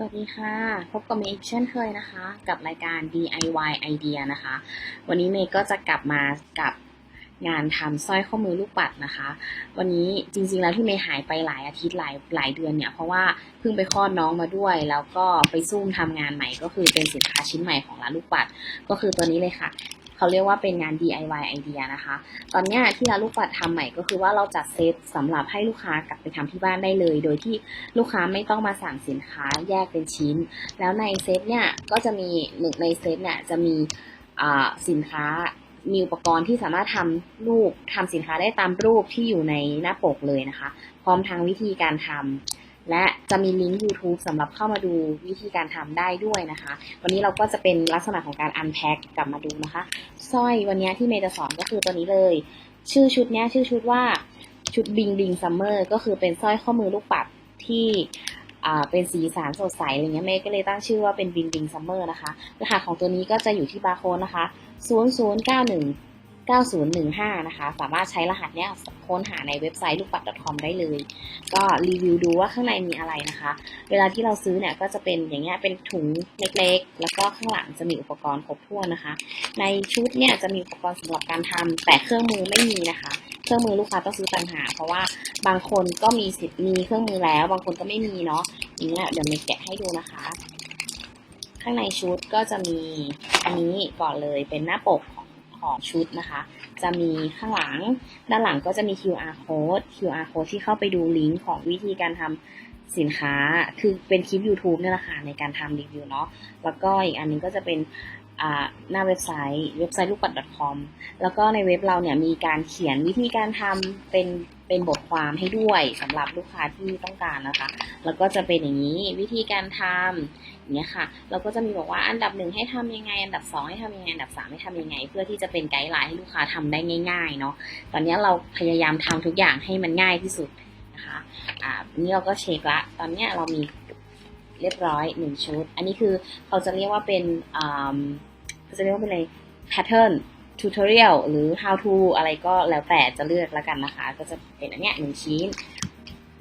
สวัสดีค่ะ พบกับเมย์อีกเช่นเคยนะคะ กับรายการ DIY Idea นะคะ วันนี้เมย์ก็จะกลับมากับงานทำสร้อยข้อมือลูกปัดนะคะ วันนี้จริงๆแล้วที่เมย์หายไปหลายอาทิตย์หลายหลายเดือนเนี่ยเพราะว่าเพิ่งไปคลอดน้องมาด้วย แล้วก็ไปซุ่มทำงานใหม่ก็คือเป็นสินค้าชิ้นใหม่ของร้านลูกปัด ก็คือตัวนี้เลยค่ะ เขาเรียกว่าเป็นงาน DIY idea นะคะ ตอนนี้ที่เราลูกปัดทำใหม่ก็คือว่าเราจัดเซตสำหรับให้ลูกค้ากลับไปทำที่บ้านได้เลย โดยที่ลูกค้าไม่ต้องมาสั่งสินค้าแยกเป็นชิ้น แล้วในเซตเนี่ยก็จะมีหนึ่งในเซตเนี่ยจะมีสินค้ามีอุปกรณ์ที่สามารถทำรูปทำสินค้าได้ตามรูปที่อยู่ในหน้าปกเลยนะคะ พร้อมทั้งวิธีการทำ และจะมีลิงก์ YouTube สำหรับเข้ามาดูวิธีการทำได้ด้วยนะคะ วันนี้เราก็จะเป็นลักษณะของการอันแพ็กกลับมาดูนะคะสร้อยวันนี้ที่เมย์จะสอนก็คือตัวนี้เลย ชื่อชุดนี้ชื่อชุดว่าชุดบิงบิงซัมเมอร์ก็คือเป็นสร้อยข้อมือลูกปัดที่เป็นสีสันสดใสอะไรเงี้ยเมย์ก็เลยตั้งชื่อว่าเป็นบิงบิงซัมเมอร์นะคะรหัสของตัวนี้ก็จะอยู่ที่บาร์โค้ดนะคะ 0091 9015 นะคะ สามารถใช้รหัสเนี้ยค้นหาในเว็บไซต์ลูกปัด .com ได้เลย ก็รีวิวดูว่าข้างในมีอะไรนะคะ เวลาที่เราซื้อเนี่ยก็จะเป็นอย่างเงี้ยเป็นถุงเล็กๆ แล้วก็ข้างหลังจะมีอุปกรณ์ครบถ้วนนะคะ ในชุดเนี่ยจะมีอุปกรณ์สำหรับการทำแต่เครื่องมือไม่มีนะคะ เครื่องมือลูกค้าต้องซื้อต่างหากเพราะว่าบางคนก็มีสิทธิ์มีเครื่องมือแล้ว บางคนก็ไม่มีเนาะอย่างเงี้ยเดี๋ยวมย์แกะให้ดูนะคะ ข้างในชุดก็จะมีอันนี้ก่อนเลยเป็นหน้าปก ของชุดนะคะ จะมีข้างหลัง ด้านหลังก็จะมี QR code QR code ที่เข้าไปดูลิงก์ของวิธีการทำสินค้า คือเป็นคลิป YouTube เนี่ยแหละค่ะในการทำรีวิวเนาะ แล้วก็อีกอันนึงก็จะเป็นหน้าเว็บไซต์เว็บไซต์ลูกปัด .com แล้วก็ในเว็บเราเนี่ยมีการเขียนวิธีการทำเป็นเป็นบทความให้ด้วยสำหรับลูกค้าที่ต้องการนะคะ แล้วก็จะเป็นอย่างนี้วิธีการทำ เงี้ยค่ะ เราก็จะมีบอกว่าอันดับหนึ่งให้ทำยังไง อันดับสองให้ทำยังไง อันดับสามให้ทำยังไง เพื่อที่จะเป็นไกด์ไลน์ให้ลูกค้าทำได้ง่ายๆเนาะ ตอนนี้เราพยายามทำทุกอย่างให้มันง่ายที่สุดนะคะ อ่า นี่เราก็เช็คละ ตอนเนี้ยเรามีเรียบร้อยหนึ่งชุด อันนี้คือเขาจะเรียกว่าเป็นอ่าเขาจะเรียกว่าเป็นอะไร pattern tutorial หรือ how to อะไรก็แล้วแต่จะเลือกแล้วกันนะคะ ก็จะเป็นอันเนี้ยหนึ่งชิ้น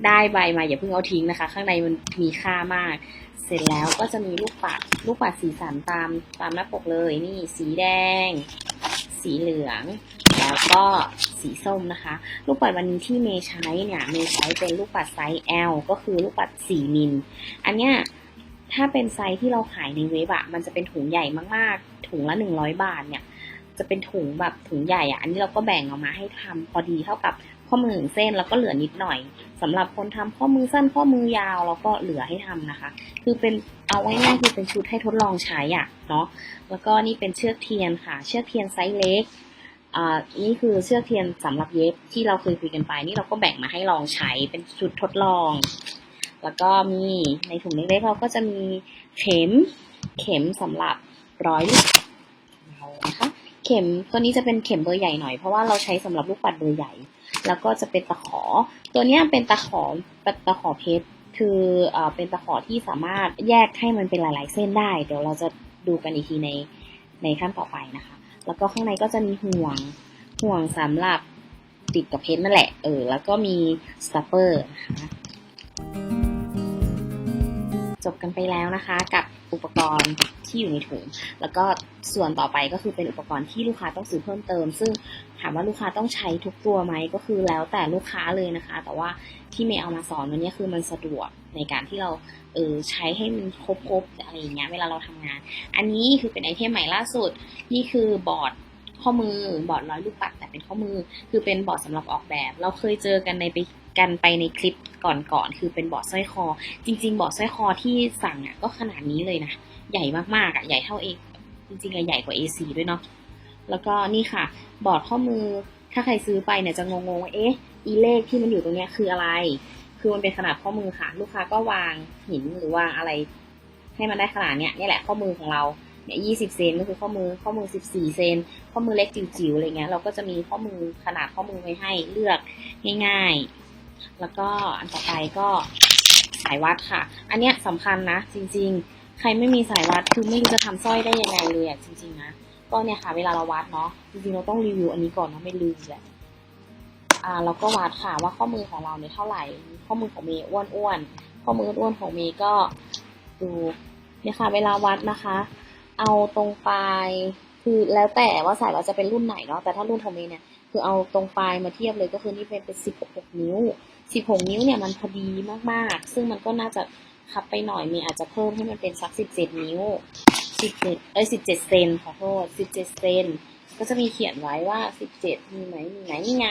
ได้ใบมาอย่าเพิ่งเอาทิ้งนะคะ ข้างในมันมีค่ามาก เสร็จแล้วก็จะมีลูกปัดลูกปัดสีสันตามตามหน้าปกเลยนี่สีแดง สีเหลือง แล้วก็สีส้มนะคะ ลูกปัดวันนี้ที่เมย์ใช้เนี่ยเมย์ใช้เป็นลูกปัดไซส์ L ก็คือลูกปัด 4 มิล อันเนี้ยถ้าเป็นไซส์ที่เราขายในเว็บอะมันจะเป็นถุงใหญ่มากๆ ถุงละ 100 บาทเนี่ยจะเป็นถุงแบบถุงใหญ่อะอันนี้เราก็แบ่งออกมาให้ทำพอดีเท่ากับ ข้อมือหนึ่งเส้นแล้วก็เหลือนิดหน่อยสำหรับคนทำข้อมือสั้นข้อมือยาวเราก็เหลือให้ทำนะคะ คือเป็นเอาง่ายๆคือเป็นชุดให้ทดลองใช้อะเนาะแล้วก็นี่เป็นเชือกเทียนค่ะ เชือกเทียนไซส์เล็กอ่านี่คือเชือกเทียนสำหรับเย็บที่เราเคยคุยกันไป นี่เราก็แบ่งมาให้ลองใช้เป็นชุดทดลอง แล้วก็มีในถุงเล็กๆเราก็จะมีเข็มเข็มสำหรับร้อยลูกเรานะคะเข็มตัวนี้จะเป็นเข็มเบอร์ใหญ่หน่อยเพราะว่าเราใช้สำหรับลูกปัดเบอร์ใหญ่ แล้วก็จะเป็นตะขอ ตัวนี้เป็นตะขอตะขอเพชรคือเอ่อเป็นตะขอที่สามารถแยกให้มันเป็นหลาย ๆ เส้นได้ เดี๋ยวเราจะดูกันอีกทีในในขั้นต่อไปนะคะ แล้วก็ข้างในก็จะมีห่วงห่วงสำหรับติดกับเพชรนั่นแหละ เออ แล้วก็มีสตัปเปอร์นะคะจบกันไปแล้วนะคะกับอุปกรณ์ ที่อยู่ในถุง แล้วก็ส่วนต่อไปก็คือเป็นอุปกรณ์ที่ลูกค้าต้องซื้อเพิ่มเติม ซึ่งถามว่าลูกค้าต้องใช้ทุกตัวไหมก็คือแล้วแต่ลูกค้าเลยนะคะ แต่ว่าที่เมย์เอามาสอนวันนี้คือมันสะดวกในการที่เราเออใช้ให้มันครบๆอะไรอย่างเงี้ยเวลาเราทำงาน อันนี้คือเป็นไอเทมใหม่ล่าสุด นี่คือบอร์ดข้อมือบอร์ดร้อยลูกปัดแต่เป็นข้อมือ คือเป็นบอร์ดสำหรับออกแบบ เราเคยเจอกันในไปกันไปในคลิปก่อนๆคือเป็นบอร์ดสร้อยคอ จริง ๆ บอร์ดสร้อยคอที่สั่งอะก็ขนาดนี้เลยนะ ใหญ่มากๆอะใหญ่เท่าเอจริงๆอะใหญ่กว่า A4 ด้วยเนาะแล้วก็นี่ค่ะ บอร์ดข้อมือถ้าใครซื้อไปเนี่ยจะงงๆว่าเอ๊ะอีเลขที่มันอยู่ตรงเนี้ยคืออะไร คือมันเป็นขนาดข้อมือค่ะ ลูกค้าก็วางหินหรือวางอะไร ให้มันได้ขนาดเนี้ยนี่แหละข้อมือของเราเนี่ยยี่สิบเซนก็คือข้อมือข้อมือสิบสี่เซนข้อมือเล็กจิ๋วๆอะไรเงี้ยเราก็จะมีข้อมือขนาดข้อมือไว้ให้เลือกง่ายๆ แล้วก็อันต่อไปก็สายวัดค่ะ อันเนี้ยสำคัญนะจริงๆ ใครไม่มีสายวัดคือไม่รู้จะทำสร้อยได้ยังไงเลยอะจริงๆนะก็เนี่ยค่ะ เวลาเราวัดเนาะจริงๆเราต้องรีวิวอันนี้ก่อนเนาะไม่ลืมแหละอ่าเราก็วัดค่ะว่าข้อมือของเราเนี่ยเท่าไหร่ ข้อมือของเมย์อ้วนๆข้อมืออ้วนของเมย์ก็ดูเนี่ยค่ะ เวลาวัดนะคะ เอาตรงปลายคือแล้วแต่ว่าสายเราจะเป็นรุ่นไหนเนาะแต่ถ้ารุ่นโทเมย์เนี่ยคือเอาตรงปลายมาเทียบเลยก็คือนี่เป็นเป็นสิบหกนิ้วสิบหกนิ้วเนี่ยมันพอดีมากๆ ซึ่งมันก็น่าจะ คับไปหน่อยมีอาจจะเพิ่มให้มันเป็นสักสิบเจ็ดนิ้วสิบเจ็ดเอ้ยสิบเจ็ดเซนขอโทษสิบเจ็ดเซนก็จะมีเขียนไว้ว่าสิบเจ็ดมีไหมมีไหมนี่ไง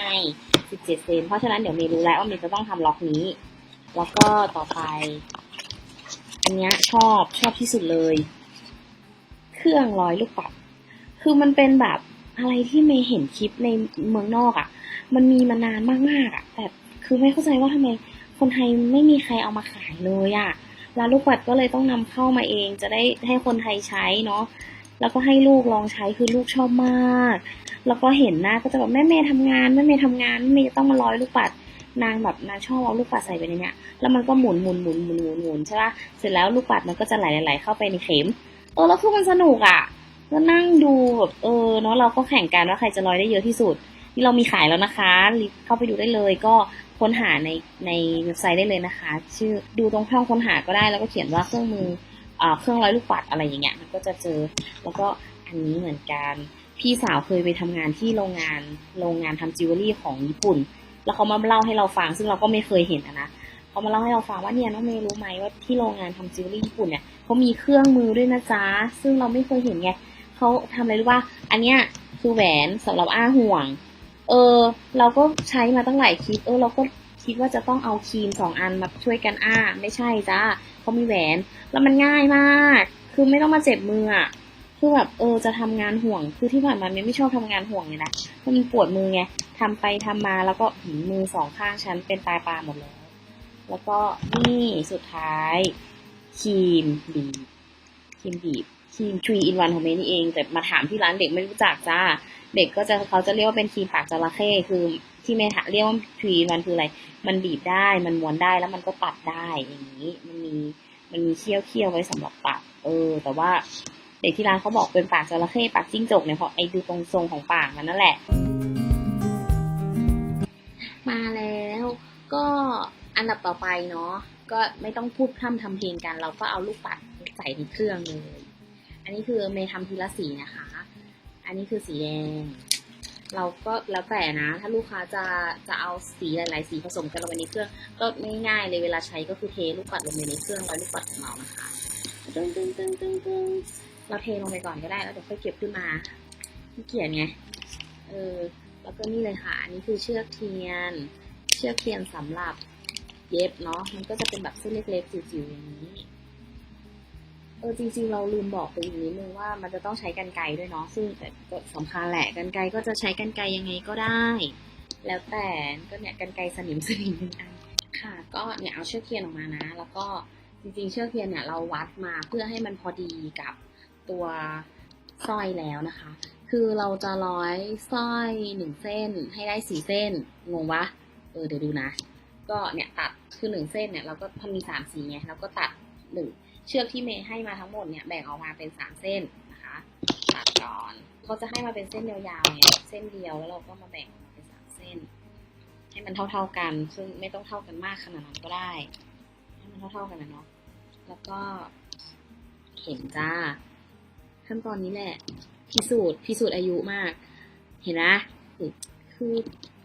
สิบเจ็ดเซนเพราะฉะนั้นเดี๋ยวเมย์รู้แล้วว่าเมย์จะต้องทำล็อกนี้ แล้วก็ต่อไปอันเนี้ยชอบชอบที่สุดเลย เครื่องร้อยลูกปัด คือมันเป็นแบบอะไรที่เมย์เห็นคลิปในเมืองนอกอะ่ะ มันมีมานานมากๆอะ่ะ แต่คือไม่เข้าใจว่าทำไมคนไทยไม่มีใครเอามาขายเลยอะ่ะ ร้านลูกปัดก็เลยต้องนำเข้ามาเอง จะได้ให้คนไทยใช้เนาะแล้วก็ให้ลูกลองใช้คือลูกชอบมาก แล้วก็เห็นหน้าก็จะแบบแม่เมย์ทำงานแม่เมย์ทำงานแม่เมย์จะต้องมาร้อยลูกปัดนางแบบนางชอบเอาลูกปัดใส่ไปในเนี้ยแล้วมันก็หมุนหมุนหมุนหมุนหมุนหมุนใช่ปะเสร็จแล้วลูกปัดมันก็จะไหลไหลเข้าไปในเข็มเออแล้วคือมันสนุกอะก็นั่งดูแบบเออเนาะเราก็แข่งกันว่าใครจะร้อยได้เยอะที่สุด นี่เรามีขายแล้วนะคะรีบเข้าไปดูได้เลยก็ ค้นหาในในเว็บไซต์ได้เลยนะคะ ชื่อดูตรงช่องค้นหาก็ได้ แล้วก็เขียนว่าเครื่องมือเครื่องร้อยลูกปัดอะไรอย่างเงี้ยมันก็จะเจอแล้วก็อันนี้เหมือนกันพี่สาวเคยไปทำงานที่โรงงานโรงงานทำจิวเวลรี่ของญี่ปุ่น แล้วเขามาเล่าให้เราฟังซึ่งเราก็ไม่เคยเห็นนะเขามาเล่าให้เราฟังว่าเนี่ยน้องเมย์รู้ไหมว่าที่โรงงานทำจิวเวลรี่ญี่ปุ่นเนี่ยเขามีเครื่องมือด้วยนะจ๊ะซึ่งเราไม่เคยเห็นไงเขาทำอะไรรู้ป่ะอันเนี้ยคือแหวนสำหรับอ้าห่วง เออ เราก็ใช้มาตั้งหลายคลิป เออ เราก็คิดว่าจะต้องเอาครีมสองอันมาช่วยกันอ้า ไม่ใช่จ้าเขามีแหวน แล้วมันง่ายมาก คือไม่ต้องมาเจ็บมืออะคือแบบเออจะทำงานห่วง คือที่ผ่านมาไม่ไม่ชอบทำงานห่วงเลยนะเพราะมันปวดมือไงทำไปทำมาแล้วก็หืมมือสองข้างฉันเป็นปลายปลาหมดแล้ว แล้วก็นี่สุดท้ายครีมบีบครีมบีบ ครีมทรีอินวันของเมนี่เอง แต่มาถามที่ร้านเด็กไม่รู้จักจ้า เด็กก็จะเขาจะเรียกว่าเป็นครีมปากจระเข้คือที่เมย์ถาเรียกว่าทรีอินวันคืออะไร มันบีบได้ มันม้วนได้แล้วมันก็ตัดได้อย่างนี้ มันมีมันมีเขี้ยวเขี้ยวไว้สำหรับตัด เออ แต่ว่าเด็กที่ร้านเขาบอกเป็นปากจระเข้ปากจิ้งจกเนี่ยเพราะไอ้ดูตรงทรงของปากมันนั่นแหละ มาแล้วก็อันดับต่อไปเนาะก็ไม่ต้องพูดพร่ำทำเพลงกัน เราก็เอาลูกปัดใส่ในเครื่องเลย อันนี้คือเมย์ทำทีละสีนะคะ อันนี้คือสีแดง เราก็แล้วแต่นะ ถ้าลูกค้าจะจะเอาสีหลาย ๆ สีผสมกันลงไปในเครื่อง ก็ง่ายๆเลยเวลาใช้ก็คือเทลูกปัดลงไปในเครื่องแล้วลูกปัดของเรานะคะตึ้งตึ้งตึ้งตึ้งตึ้งเราเทลงไปก่อนก็ได้แล้วเดี๋ยวค่อยเก็บขึ้นมาขี้เกียจไง เออ แล้วก็นี่เลยค่ะ อันนี้คือเชือกเทียน เชือกเทียนสำหรับเย็บเนาะ มันก็จะเป็นแบบเส้นเล็กๆจิ๋วๆอย่างนี้ เออจริงๆ เราลืมบอกไปอีกนิดนึงว่ามันจะต้องใช้กันไกด้วยเนาะซึ่งแต่ก็สำคัญแหละกันไกก็จะใช้กันไกยังไงก็ได้ แล้วแต่ก็เนี่ยกันไกสนิมสนิมหนึ่งอันค่ะ ก็เนี่ยเอาเชือกเทียนออกมานะ แล้วก็จริงๆ เชือกเทียนเนี่ยเราวัดมาเพื่อให้มันพอดีกับตัวสร้อยแล้วนะคะ คือเราจะร้อยสร้อยหนึ่งเส้นให้ได้สี่เส้นงงปะเออเดี๋ยวดูนะ ก็เนี่ยตัดคือหนึ่งเส้นเนี่ยเราก็ทำมีสามสีไงเราก็ตัดหนึ่ง เชือกที่เมย์ให้มาทั้งหมดเนี่ยแบ่งออกมาเป็นสามเส้นนะคะตัดก่อนเขาจะให้มาเป็นเส้นยาวๆเนี่ยเส้นเดียวแล้วเราก็มาแบ่งเป็นสามเส้น ให้มันเท่าๆกัน ซึ่งไม่ต้องเท่ากันมากขนาดนั้นก็ได้ ให้มันเท่าๆกันนะเนาะแล้วก็เข็มจ้า ขั้นตอนนี้แหละ พิสูจน์พิสูจน์อายุมาก เห็นนะคือ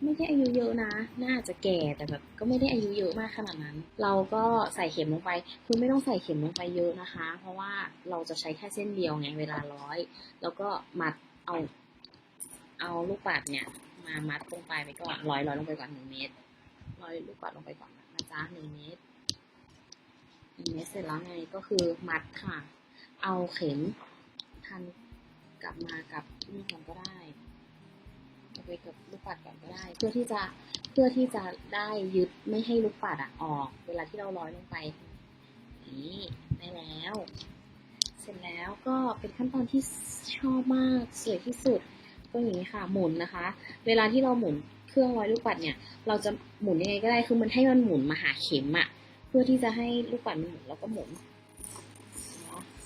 ไม่ได้อายุเยอะนะ น่าจะแก่แต่แบบก็ไม่ได้อายุเยอะมากขนาดนั้น เราก็ใส่เข็มลงไปคือไม่ต้องใส่เข็มลงไปเยอะนะคะ เพราะว่าเราจะใช้แค่เส้นเดียวไงเวลาร้อย แล้วก็มัดเอาเอาลูกปัดเนี่ย มามัดตรงปไปก่อนร้อยร้อยลงไปก่อนหนึ่งเมตรร้อยลูกปัดลงไปก่อนนะจ๊ะหนึ่งเมตรหนึ่งเมตรเสร็จแล้วไงก็คือมัดค่ะ เอาเข็มพันกลับมากับนี่ก่อนก็ได้ เอาไปกับลูกปัดก่อนก็ได้ เพื่อที่จะเพื่อที่จะได้ยึดไม่ให้ลูกปัดอะออก เวลาที่เราร้อยลงไปนี่ได้แล้ว เสร็จแล้วก็เป็นขั้นตอนที่ชอบมากสวยที่สุดก็อย่างนี้ค่ะหมุนนะคะ เวลาที่เราหมุนเครื่องร้อยลูกปัดเนี่ย เราจะหมุนยังไงก็ได้คือมันให้มันหมุนมาหาเข็มอะเพื่อที่จะให้ลูกปัดมันหมุนแล้วก็หมุน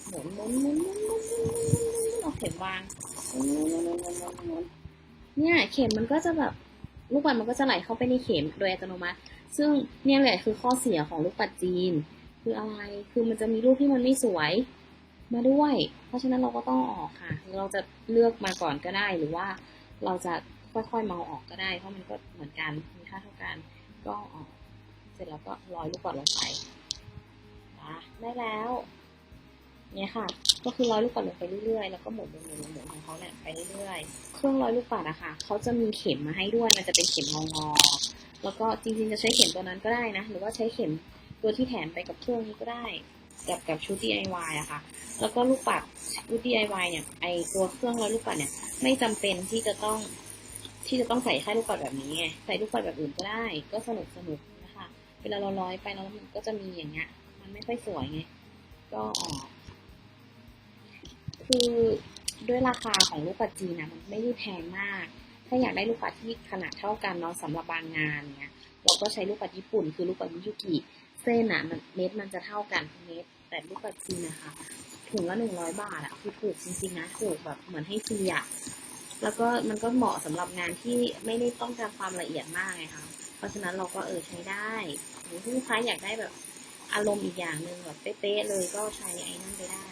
หมุนหมุนหมุนหมุนหมุนหมุนเอาเข็มวางหมุนหมุนหมุนหมุนหมุน เนี่ยเข็มมันก็จะแบบลูกปัดมันก็จะไหลเข้าไปในเข็มโดยอัตโนมัติ ซึ่งเนี่ยแหละคือข้อเสียของลูกปัดจีน คืออะไรคือมันจะมีรูปที่มันไม่สวยมาด้วย เพราะฉะนั้นเราก็ต้องออกค่ะ เราจะเลือกมาก่อนก็ได้หรือว่าเราจะค่อยๆเมาออกก็ได้ เพราะมันก็เหมือนกันมีค่าเท่ากันก็อออกเสร็จแล้วก็ร้อยลูกปัดลงไปนะได้แล้ว เนี่ยค่ะ ก็คือร้อยลูกปัดลงไปเรื่อยๆ แล้วก็หมุนหมุนหมุนหมุนของเขาเนี่ยไปเรื่อยๆ เครื่องร้อยลูกปัดอะค่ะเขาจะมีเข็มมาให้ด้วย มันจะเป็นเข็มงองอๆแล้วก็จริงๆจะใช้เข็มตัวนั้นก็ได้นะ หรือว่าใช้เข็มตัวที่แถมไปกับเครื่องนี้ก็ได้ กับกับชุด DIY อะค่ะ แล้วก็ลูกปัดชุด DIY เนี่ย ไอตัวเครื่องร้อยลูกปัดเนี่ย ไม่จำเป็นที่จะต้องที่จะต้องใส่แค่ลูกปัดแบบนี้ไง ใส่ลูกปัดแบบอื่นก็ได้ ก็สนุกสนุกนะคะ เวลาเราร้อยไปแล้วมันก็จะมีอย่างเงี้ย มันไม่ค่อยสวยไง ก็ออก คือด้วยราคาของลูกปัดจีนนะมันไม่ได้แพงมาก ถ้าอยากได้ลูกปัดที่ขนาดเท่ากันเนาะสำหรับบางงานเนี้ยเราก็ใช้ลูกปัดญี่ปุ่น คือลูกปัดมิยุกิเส้นอะมันเม็ดมันจะเท่ากันเม็ดแต่ลูกปัดจีนนะคะถุงละหนึ่งร้อยบาทอะคือถูกจริงๆนะถูกแบบเหมือนให้ฟรีอะแล้วก็มันก็เหมาะสำหรับงานที่ไม่ได้ต้องการความละเอียดมากไงคะเพราะฉะนั้นเราก็เออใช้ได้หรือถ้าลูกค้าอยากได้แบบอารมณ์อีกอย่างหนึ่งแบบเป๊ะๆเลยก็ใช้ไอ้นั่นไปได้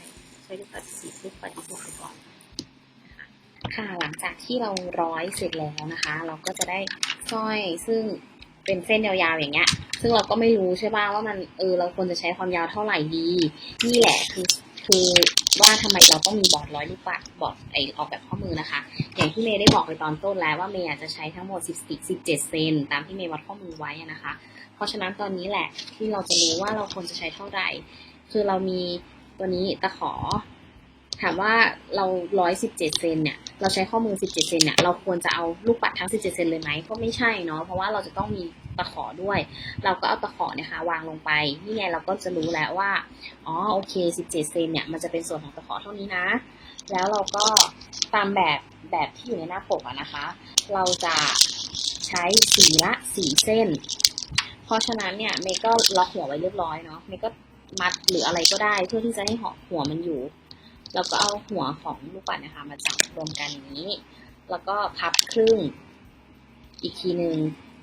ใช้ลูกปัดสีลูกปัดญี่ปุ่นไปก่อนค่ะหลังจากที่เราร้อยเสร็จแล้วนะคะ เราก็จะได้สร้อยซึ่งเป็นเส้นยาวๆอย่างเงี้ย ซึ่งเราก็ไม่รู้ใช่ป่ะว่ามันเออเราควรจะใช้ความยาวเท่าไหร่ดี นี่แหละคือคือว่าทำไมเราต้องมีบอร์ดร้อยลูกปัดบอร์ดไอออกแบบข้อมือนะคะ อย่างที่เมย์ได้บอกไปตอนต้นแล้วว่าเมย์จะใช้ทั้งหมด10 17เซนตามที่เมย์วัดข้อมือไว้นะคะ เพราะฉะนั้นตอนนี้แหละที่เราจะรู้ว่าเราควรจะใช้เท่าไหร่ คือเรามี ตัวนี้ตะขอ ถามว่าเราร้อยสิบเจ็ดเซนเนี่ย เราใช้ข้อมือสิบเจ็ดเซนเนี่ย เราควรจะเอาลูกปัดทั้งสิบเจ็ดเซนเลยไหม ก็ไม่ใช่เนาะ เพราะว่าเราจะต้องมีตะขอด้วย เราก็เอาตะขอเนี่ยค่ะวางลงไป นี่ไงเราก็จะรู้แล้วว่า อ๋อ โอเคสิบเจ็ดเซนเนี่ย มันจะเป็นส่วนของตะขอเท่านี้นะ แล้วเราก็ตามแบบแบบที่อยู่ในหน้าปกอะนะคะ เราจะใช้สีละสี่เส้น เพราะฉะนั้นเนี่ยเมย์ก็ล็อกหัวไว้เรียบร้อยเนาะ เมย์ก็ มัดหรืออะไรก็ได้ เพื่อที่จะให้หัวมันอยู่ แล้วก็เอาหัวของลูกปัดนะคะ มาจับรวมกันนี้ แล้วก็พับครึ่งอีกทีหนึ่ง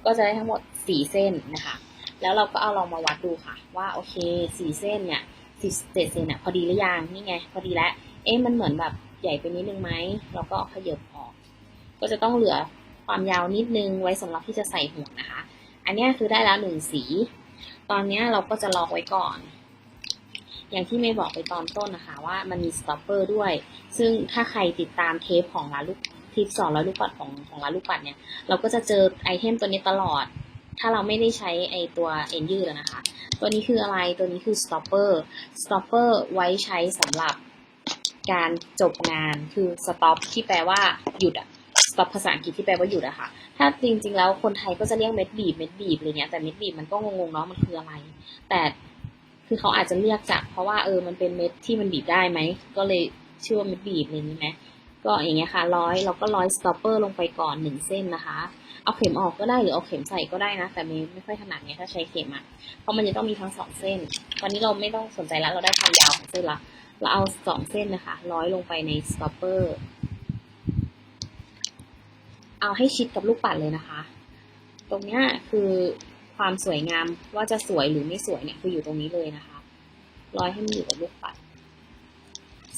ก็จะได้ทั้งหมดสี่เส้นนะคะ แล้วเราก็เอาลองมาวัดดูค่ะ ว่าโอเคสี่เส้นเนี่ยสี่เส้นเนี่ยพอดีหรือยังนี่ไง พอดีแล้ว เอ๊ะมันเหมือนแบบใหญ่ไปนิดนึงไหมเราก็ขยับออก ก็จะต้องเหลือความยาวนิดนึงไว้สำหรับที่จะใส่หัวนะคะ อันนี้คือได้แล้วหนึ่งสี ตอนนี้เราก็จะล็อกไว้ก่อน อย่างที่เมย์บอกไปตอนต้นนะคะว่ามันมีสต็อปเปอร์ด้วย ซึ่งถ้าใครติดตามเทปของร้านลูกทิปสอนร้านลูกปัดของของร้านลูกปัดเนี่ย เราก็จะเจอไอเทมตัวนี้ตลอด ถ้าเราไม่ได้ใช้ไอตัวเอ็นยืดนะคะ ตัวนี้คืออะไร ตัวนี้คือ stopper stopper ไว้ใช้สำหรับการจบงาน คือ stop ที่แปลว่าหยุดอะ stop ภาษาอังกฤษที่แปลว่าหยุดอะค่ะ ถ้าจริงๆ แล้วคนไทยก็จะเรียกเม็ดบีบ เม็ดบีบอะไรเงี้ย แต่เม็ดบีบมันก็งงๆเนาะ มันคืออะไร แต่ คือเขาอาจจะเรียกจากเพราะว่าเออมันเป็นเม็ดที่มันบีบได้ไหม ก็เลยชื่อว่าเม็ดบีบอะไรอย่างนี้ไหมก็อย่างเงี้ยค่ะร้อยเราก็ร้อย stopper ลงไปก่อนหนึ่งเส้นนะคะ เอาเข็มออกก็ได้หรือเอาเข็มใส่ก็ได้นะ แต่ไม่ไม่ค่อยถนัดเนี่ยถ้าใช้เข็มอะเพราะมันจะต้องมีทั้งสองเส้น ตอนนี้เราไม่ต้องสนใจแล้วเราได้ความยาวของเส้นละเราเอาสองเส้นนะคะ ร้อยลงไปใน stopper เอาให้ชิดกับลูกปัดเลยนะคะ ตรงเนี้ยคือ ความสวยงามว่าจะสวยหรือไม่สวยเนี่ยคืออยู่ตรงนี้เลยนะคะร้อยให้มันอยู่กับลูกปัด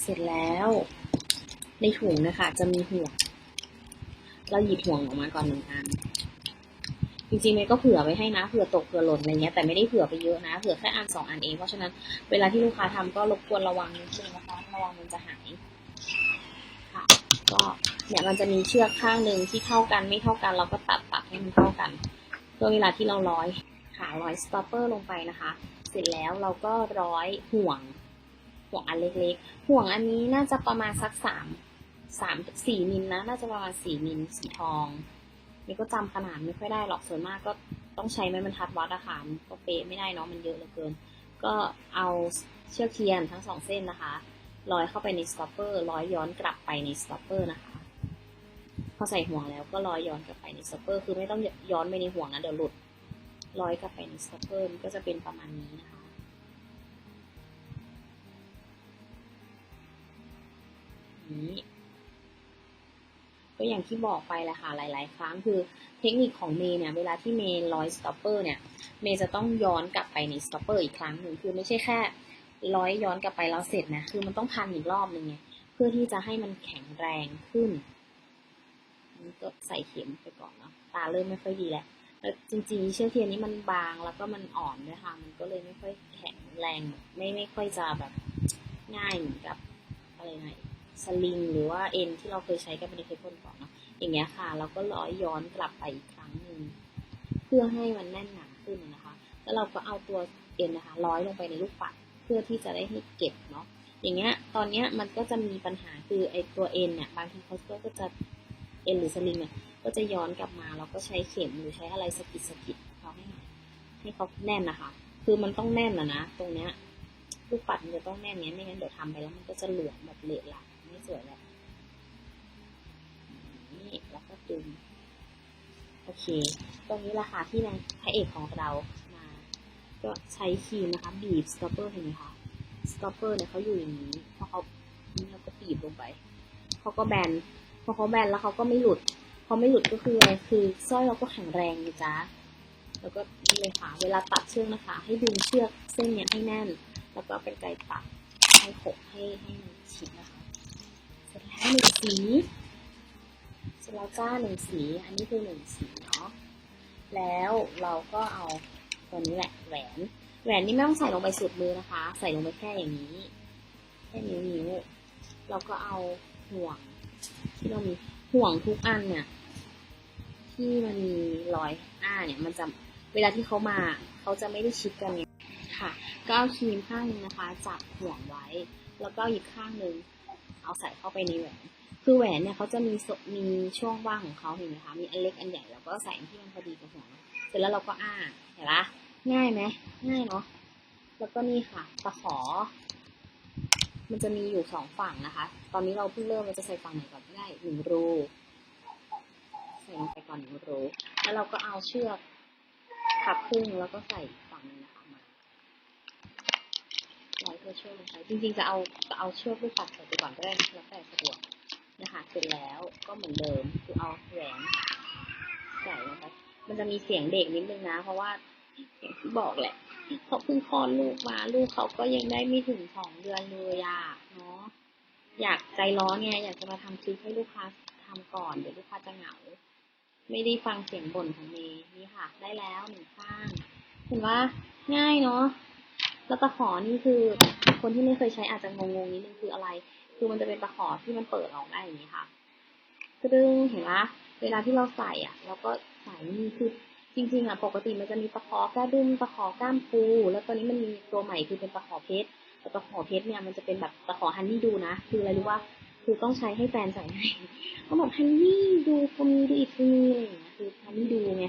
เสร็จแล้ว ในถุงนะคะ จะมีห่วง เราหยิบห่วงออกมาก่อนหนึ่งอัน จริงๆเมย์ก็เผื่อไว้ให้นะเผื่อตกเผื่อหล่นอะไรเงี้ยแต่ไม่ได้เผื่อไปเยอะนะเผื่อแค่อันสองอันเองเพราะฉะนั้นเวลาที่ลูกค้าทำก็รบกวนระวังนิดนึงนะคะระวังมันจะหายค่ะ ก็เนี่ยมันจะมีเชือกข้างหนึ่งที่เท่ากันไม่เท่ากัน เราก็ตัดตัดให้มันเท่ากัน เพื่อเวลาที่เราร้อยขาร้อยสต็อปเปอร์ลงไปนะคะ เสร็จแล้วเราก็ร้อยห่วงห่วงอันเล็กๆ ห่วงอันนี้น่าจะประมาณสักสามสามสี่มิลนะ น่าจะประมาณสี่มิลสีทอง นี่ก็จำขนาดไม่ค่อยได้หรอกส่วนมากก็ต้องใช้ไม้บรรทัดวัดอะค่ะมันก็เป๊ะไม่ได้เนาะมันเยอะเหลือเกิน ก็เอาเชือกเทียนทั้งสองเส้นนะคะร้อยเข้าไปในสต็อปเปอร์ร้อยย้อนกลับไปในสต็อปเปอร์นะคะ อใส่ห่วงแล้วก็ร้อยย้อนกลับไปในสต็อปเปอร์ คือไม่ต้องย้อนไปในห่วงนะเดี๋ยวหลุดร้อยกลับไปในสต็อปเปอร์ก็จะเป็นประมาณนี้นะคะนี้ก็อย่างที่บอกไปแหละค่ะหลาย ๆ ครั้งคือเทคนิคของเมย์เนี่ยเวลาที่เมย์ร้อยสต็อปเปอร์เนี่ยเมย์จะต้องย้อนกลับไปในสต็อปเปอร์อีกครั้งหนึ่งคือไม่ใช่แค่ร้อยย้อนกลับไปแล้วเสร็จนะคือมันต้องพันอีกรอบหนึ่งไงเพื่อที่จะให้มันแข็งแรงขึ้น ก็ใส่เข็มไปก่อนเนาะตาเริ่มไม่ค่อยดีแล้วแล้วจริงๆเชือกเทียนนี้มันบางแล้วก็มันอ่อนด้วยค่ะ มันก็เลยไม่ค่อยแข็งแรง ไม่ไม่ค่อยจะแบบง่ายเหมือนกับอะไรไงสลิงหรือว่าเอ็นที่เราเคยใช้กันในเคปนก่อนเนาะอย่างเงี้ยค่ะ เราก็ร้อยย้อนกลับไปอีกครั้งหนึ่งเพื่อให้มันแน่นหนาขึ้นนะคะ แล้วเราก็เอาตัวเอ็นนะคะ ร้อยลงไปในลูกปัดเพื่อที่จะได้ให้เก็บเนาะอย่างเงี้ยตอนเนี้ยมันก็จะมีปัญหาคือไอตัวเอ็นเนี่ยบางทีเขาก็จะ เอ็นหรือสลิงเนี่ยก็จะย้อนกลับมาเราก็ใช้เข็มหรือใช้อะไรสกิดสกิดเขาให้ให้เขาแน่นนะคะ คือมันต้องแน่นนะนะ ตรงเนี้ยลูกปัดมันจะต้องแน่นเนี้ยไม่งั้นเดี๋ยวทำไปแล้วมันก็จะหลืองแบบเละหละไม่สวยแล้วนี่แล้วก็ดึงโอเค ตรงนี้แหละค่ะที่นางพระเอกของเรามา ก็ใช้ครีมนะคะ บีบสต็อปเปอร์เห็นไหมคะสต็อปเปอร์เนี่ยเขาอยู่อย่างนี้พอเขานี่เราก็บีบลงไปเขาก็แบน พอเขาแบนแล้วเขาก็ไม่หลุดพอไม่หลุดก็คืออะไรคือสร้อยเราก็แข็งแรงนะจ๊ะแล้วก็เลยค่ะเวลาตัดเชือกนะคะ ให้ดึงเชือกเส้นเนี้ยให้แน่น แล้วก็เป็นไกตัดให้หกให้ให้มันชิดนะคะเสร็จแล้วหนึ่งสีเสร็จแล้วจ้าหนึ่งสี อันนี้คือหนึ่งสีเนาะแล้วเราก็เอาตัวนี้แหละแหวน แหวนนี่ไม่ต้องใส่ลงไปสุดมือนะคะ ใส่ลงไปแค่อย่างนี้แค่นิ้วนิ้วเราก็เอาห่วง ที่เรามีห่วงทุกอันเนี่ย ที่มันมีรอยอ้าเนี่ย มันจะเวลาที่เขามาเขาจะไม่ได้ชิดกันเนี่ยค่ะ ก็เอาครีมข้างนึงนะคะจับห่วงไว้ แล้วก็อีกข้างหนึ่งเอาใส่เข้าไปในแหวน คือแหวนเนี่ยเขาจะมีมีช่วงว่างของเขาเห็นไหมคะมีอันเล็กอันใหญ่แล้วก็ใส่ที่มันพอดีกับหัวงเสร็จแล้วเราก็อ้าเห็นปะง่ายไหมง่ายเนาะแล้วก็นี่ค่ะตะขอ มันจะมีอยู่สองฝั่งนะคะ ตอนนี้เราเพิ่งเริ่มเราจะใส่ฝั่งไหนก่อนก็ได้หนึ่งรูใส่ลงไปก่อนหนึ่งรูแล้วเราก็เอาเชือกพับครึ่งแล้วก็ใส่ฝั่งนึงนะคะมาร้อยตัวเชือกลงไปจริงๆจะเอาจะเอาเชือกลูกปัดใส่ไปก่อนก็ได้แล้วแต่สะดวกนะคะเสร็จแล้วก็เหมือนเดิมคือเอาแหวนใส่ลงไปมันจะมีเสียงเด็กนิดนึงนะ เพราะว่าอย่างที่บอกแหละ เขาเพิ่งคลอดลูกมา ลูกเขาก็ยังได้ไม่ถึงสองเดือนเลยอะเนาะอยากใจร้อนไงอยากจะมาทำคลิปให้ลูกค้าทำก่อนเดี๋ยวลูกค้าจะเหงา ไม่ได้ฟังเสียงบ่นของเมย์นี่ค่ะ ได้แล้วหนึ่งข้างเห็นว่าง่ายเนาะแล้วตะขอนี่คือคนที่ไม่เคยใช้อาจจะงงๆนิดนึงคืออะไร คือมันจะเป็นตะขอที่มันเปิดออกได้อย่างนี้ค่ะกระดึงเห็นไหมเวลาที่เราใส่อะ เราก็ใส่นี่คือ จริงๆอะปกติมันจะมีตะขอกระดึงตะขอก้ามปูแล้วตอนนี้มันมีตัวใหม่คือเป็นตะขอเพชรแต่ตะขอเพชรเนี่ยมันจะเป็นแบบตะขอฮันนี่ดูนะ คืออะไรรู้ว่าคือต้องใช้ให้แฟนใส่ให้เขาบอกฮันนี่ดูฟมีดูอีกฟมีอะไรอย่างเงี้ยคือฮันนี่ดูไง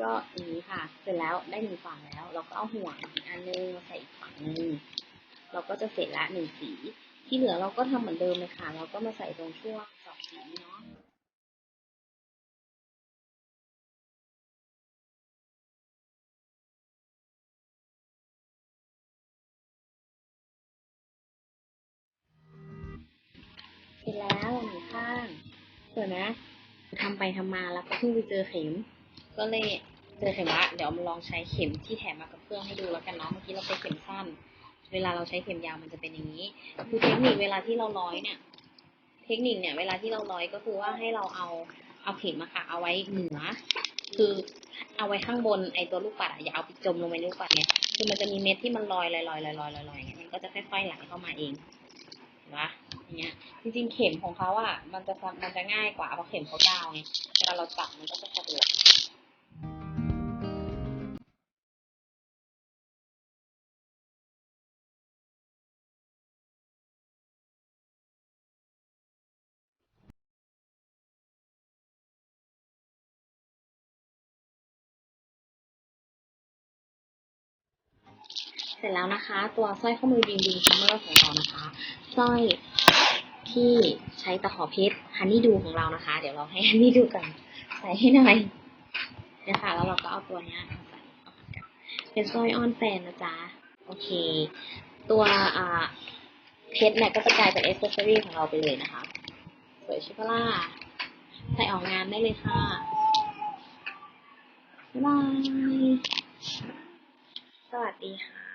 ก็อย่างนี้ค่ะ เสร็จแล้วได้หนึ่งฝั่งแล้ว เราก็เอาห่วงอีกอันนึงมาใส่อีกฝั่งนึงเราก็จะเสร็จละหนึ่งสี ที่เหลือเราก็ทำเหมือนเดิมเลยค่ะ เราก็มาใส่ตรงช่วงสองสีเนาะ แล้วหนึ่งข้างสวยไหมทำไปทำมาแล้วก็เพิ่งไปเจอเข็ม ก็เลยเจอเข็มละเดี๋ยวมาลองใช้เข็มที่แถมมากับเครื่องให้ดูแล้วกันเนาะเมื่อกี้เราใช้เข็มสั้น เวลาเราใช้เข็มยาวมันจะเป็นอย่างนี้ คือเทคนิคเวลาที่เราร้อยเนี่ย เทคนิคเนี่ยเวลาที่เราร้อยก็คือว่าให้เราเอาเอาเข็มอะค่ะ เอาไว้เหนือ คือเอาไว้ข้างบนไอตัวลูกปัดอย่าเอาไปจมลงไปในลูกปัดเนี่ยคือมันจะมีเม็ดที่มันลอยลอยลอยลอยลอยลอยอย่างเงี้ยมันก็จะค่อยๆไหลเข้ามาเองเห็นปะ เงี้ย จริงๆ เข็มของเขาอะมันจะมันจะง่ายกว่าเพราะเข็มเขายาวไงเวลาเราจับมันก็จะสะดวก เสร็จแล้วนะคะ ตัวสร้อยข้อมือดิงดิงคัมเมอร์ของเรานะคะสร้อยที่ใช้ตะขอเพชรฮันนี่ดูของเรานะคะ เดี๋ยวเราให้ฮันนี่ดูกันใส่ให้หน่อยนะคะแล้วเราก็เอาตัวนี้มาใส่เข้ากันเป็นสร้อยออนแฟนนะจ๊ะโอเค ตัวอ่าเพชรเนี่ยก็จะกลายเป็นเอสเซอรี่ของเราไปเลยนะคะสวยช่ปะล่ะใส่ออกงานได้เลยค่ะบ๊ายบายสวัสดีค่ะ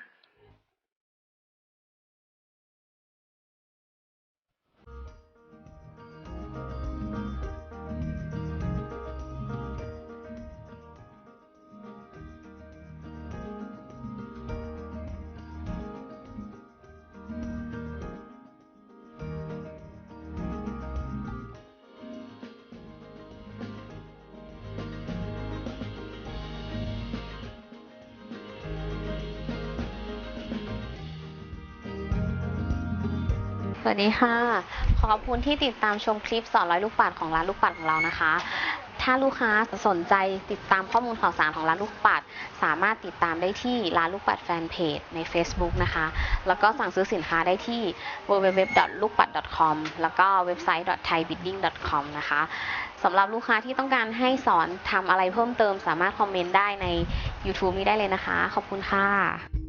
สวัสดีค่ะขอบคุณที่ติดตามชมคลิปสอนร้อยลูกปัดของร้านลูกปัดของเรานะคะ ถ้าลูกค้าสนใจติดตามข้อมูลข่าวสารของร้านลูกปัด สามารถติดตามได้ที่ร้านลูกปัดแฟนเพจใน Facebook นะคะ แล้วก็สั่งซื้อสินค้าได้ที่ www.lookpad.com แล้วก็เว็บไซต์ thaibidding.com นะคะสำหรับลูกค้าที่ต้องการให้สอนทำอะไรเพิ่มเติม สามารถคอมเมนต์ได้ใน YouTube นี้ได้เลยนะคะ ขอบคุณค่ะ